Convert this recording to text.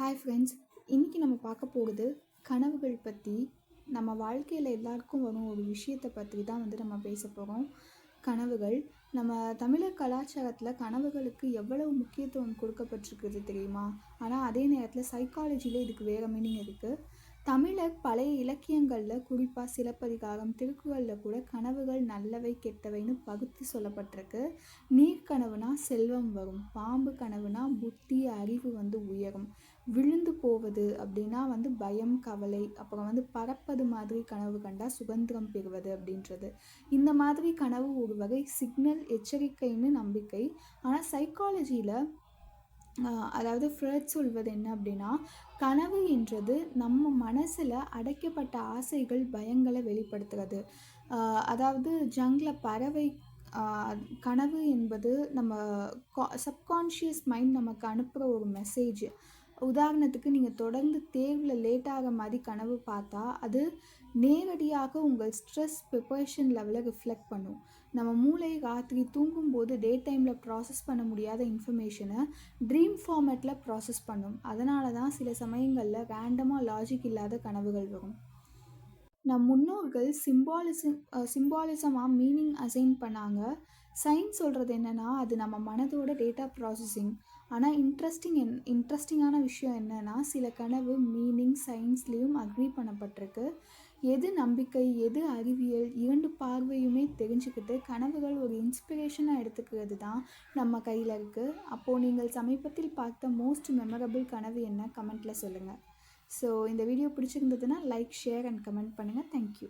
Hi friends இன்றைக்கி நம்ம பார்க்க போகிறது கனவுகள் பற்றி நம்ம வாழ்க்கையில் எல்லாருக்கும் வரும் ஒரு விஷயத்தை பற்றி தான் வந்து நம்ம பேச போகிறோம் கனவுகள். நம்ம தமிழர் கலாச்சாரத்தில் கனவுகளுக்கு எவ்வளவு முக்கியத்துவம் கொடுக்கப்பட்டிருக்குது தெரியுமா? ஆனால் அதே நேரத்தில் சைக்காலஜியில் இதுக்கு வேறு மீனிங் இருக்குது தமிழர் பழைய இலக்கியங்களில் குறிப்பாக சிலப்பதிகாரம் திருக்குறளில் கூட கனவுகள் நல்லவை கெட்டவைன்னு பகுத்து சொல்லப்பட்டிருக்கு. நீர் கனவுனா செல்வம் வரும் பாம்பு கனவுனா புத்தி அறிவு வந்து உயரும். விழுந்து போவது அப்படின்னா வந்து பயம் கவலை அப்புறம் வந்து பறப்பது மாதிரி கனவு கண்டால் சுதந்திரம் பெறுவது அப்படின்றது. இந்த மாதிரி கனவு ஒரு வகை சிக்னல் எச்சரிக்கைன்னு நம்பிக்கை. ஆனால் சைக்காலஜியில் அதாவது ஃப்ரெட் சொல்வது என்ன அப்படின்னா கனவு என்றது நம்ம மனசில் அடைக்கப்பட்ட ஆசைகள் பயங்களை வெளிப்படுத்துகிறது அதாவது ஜங்கில் பறவை கனவு என்பது நம்ம சப்கான்ஷியஸ் மைண்ட் நமக்கு அனுப்புகிற ஒரு மெசேஜ் உதாரணத்துக்கு நீங்கள் தொடர்ந்து தேர்வில் லேட்டாகிற மாதிரி கனவு பார்த்தா அது நேரடியாக உங்கள் ஸ்ட்ரெஸ் ப்ரிப்பரேஷன் லெவலை ரிஃப்ளெக்ட் பண்ணும். நம்ம மூளை ராத்திரி தூங்கும்போது டே டைமில் ப்ராசஸ் பண்ண முடியாத இன்ஃபர்மேஷனை ட்ரீம் ஃபார்மேட்டில் ப்ராசஸ் பண்ணும். அதனால தான் சில சமயங்களில் ரேண்டமாக லாஜிக் இல்லாத கனவுகள் வரும். நம் முன்னோர்கள் சிம்பாலிசம் சிம்பாலிசமாக மீனிங் அசைன் பண்ணாங்க. சயின்ஸ் சொல்கிறது என்னென்னா அது நம்ம மனதோட டேட்டா ப்ராசஸிங் ஆனால் இன்ட்ரெஸ்டிங் என் இன்ட்ரெஸ்டிங்கான விஷயம் என்னென்னா சில கனவு மீனிங் சயின்ஸ்லேயும் அக்ரி பண்ணப்பட்டிருக்கு. எது நம்பிக்கை எது அறிவியல் இரண்டு பார்வையுமே தெரிஞ்சுக்கிட்டு கனவுகள் ஒரு இன்ஸ்பிரேஷனாக எடுத்துக்கிறது தான் நம்ம கையில் இருக்குது அப்போது நீங்கள் சமீபத்தில் பார்த்த மோஸ்ட் மெமரபிள் கனவு என்ன? கமெண்ட்டில் சொல்லுங்கள் ஸோ இந்த வீடியோ பிடிச்சிருந்ததுன்னா லைக் ஷேர் அண்ட் கமெண்ட் பண்ணுங்கள் தேங்க்யூ